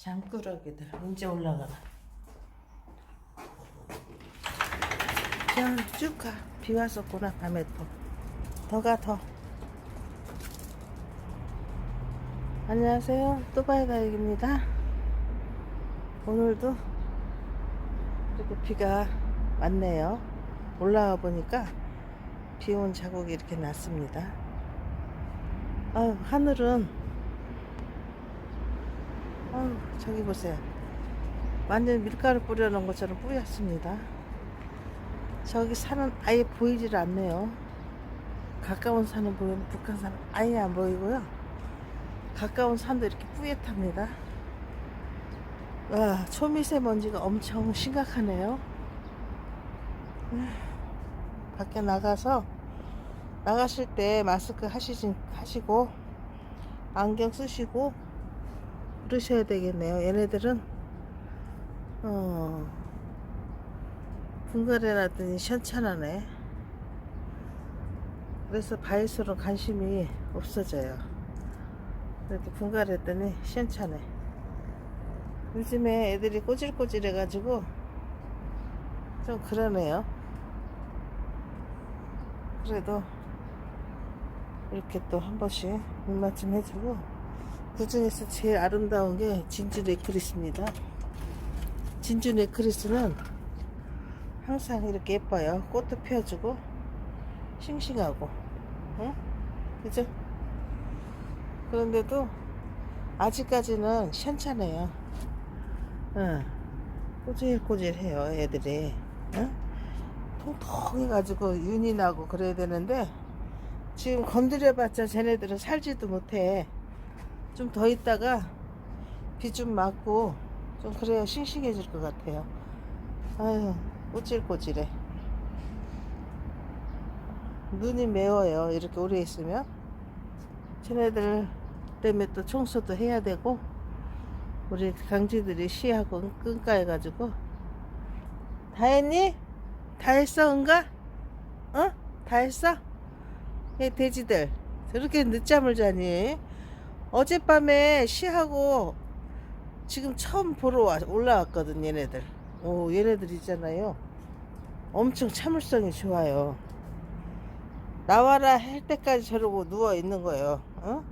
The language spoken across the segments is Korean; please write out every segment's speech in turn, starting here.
장꾸러기들 이제 올라가라. 그냥 쭉 가. 비 왔었구나 밤에 또. 더가 더. 안녕하세요. 뚜바이 가육입니다. 오늘도 이렇게 비가 왔네요. 올라와 보니까 비 온 자국이 이렇게 났습니다. 아유, 하늘은 아유, 저기 보세요. 완전 밀가루 뿌려놓은 것처럼 뿌였습니다. 저기 산은 아예 보이질 않네요. 가까운 산은 보이는 북한산은 아예 안 보이고요. 가까운 산도 이렇게 뿌옇답니다. 와, 초미세먼지가 엄청 심각하네요. 음, 밖에 나가서 나가실 때 마스크 하시진, 하시고 안경 쓰시고 그러셔야 되겠네요. 얘네들은 어 분갈이라더니 시원찮하네. 그래서 바이스로 관심이 없어져요. 이렇게 분갈했더니 시원찮네. 요즘에 애들이 꼬질꼬질 해가지고 좀 그러네요. 그래도 이렇게 또 한 번씩 입맞춤 해주고 그 중에서 제일 아름다운 게 진주 네크리스입니다. 진주 네크리스는 항상 이렇게 예뻐요. 꽃도 피워주고 싱싱하고, 응? 그죠? 그런데도 아직까지는 시원찮아요. 응. 꼬질꼬질해요, 애들이. 응? 통통해가지고 윤이 나고 그래야 되는데 지금 건드려봤자 쟤네들은 살지도 못해. 좀 더 있다가 비 좀 맞고 좀 그래야 싱싱해질 것 같아요. 아유, 꼬질꼬질해. 눈이 매워요. 이렇게 오래 있으면. 쟤네들 때문에 또 청소도 해야 되고, 우리 강지들이 쉬하고 끈까해가지고. 다 했니? 다 했어, 은가? 어? 다 했어? 얘 돼지들. 저렇게 늦잠을 자니? 어젯밤에 쉬하고 지금 처음 보러 와, 올라왔거든, 얘네들. 오, 얘네들 있잖아요. 엄청 참을성이 좋아요. 나와라 할 때까지 저러고 누워 있는 거예요. 어?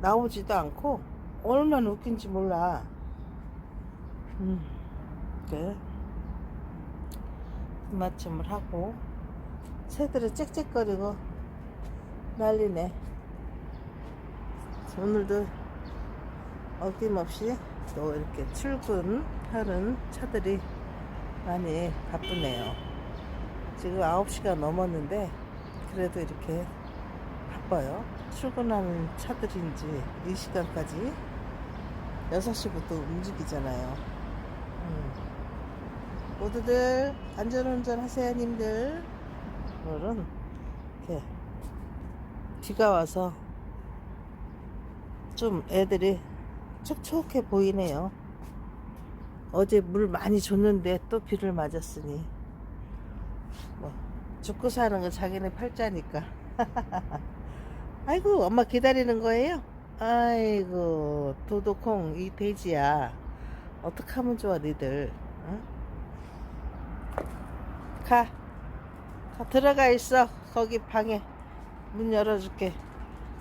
나오지도 않고 얼마나 웃긴지 몰라. 음, 그래. 맞춤을 하고 새들은 짹짹거리고 난리네. 오늘도 어김없이 또 이렇게 출근하는 차들이 많이 바쁘네요. 지금 9시가 넘었는데 그래도 이렇게 바빠요. 출근하는 차들인지 이 시간까지 6시부터 움직이잖아요. 음. 모두들 안전운전 하세요, 님들. 오늘은 이렇게 비가 와서 좀 애들이 촉촉해 보이네요. 어제 물 많이 줬는데 또 비를 맞았으니 뭐 죽고 사는 건 자기네 팔자니까. 아이고 엄마 기다리는 거예요? 아이고 도도콩 이 돼지야 어떡하면 좋아 니들 응? 가. 가 들어가 있어 거기 방에 문 열어줄게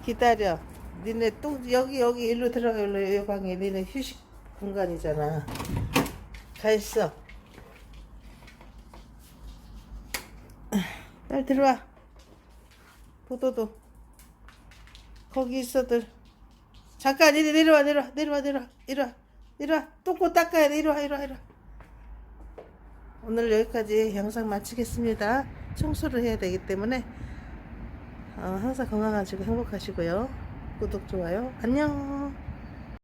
기다려 니네 똥 여기 여기 일로 들어가 일로 이 방에. 니네 휴식 공간이잖아. 가 있어. 빨리 들어와. 도도도. 거기 있어들. 잠깐 이리 내려와 내려와 내려와 내려와. 내려와 내려와. 똥꼬 닦아야 돼. 이리와 이리와 이리와. 오늘 여기까지 영상 마치겠습니다. 청소를 해야 되기 때문에 어, 항상 건강하시고 행복하시고요 구독 좋아요. 안녕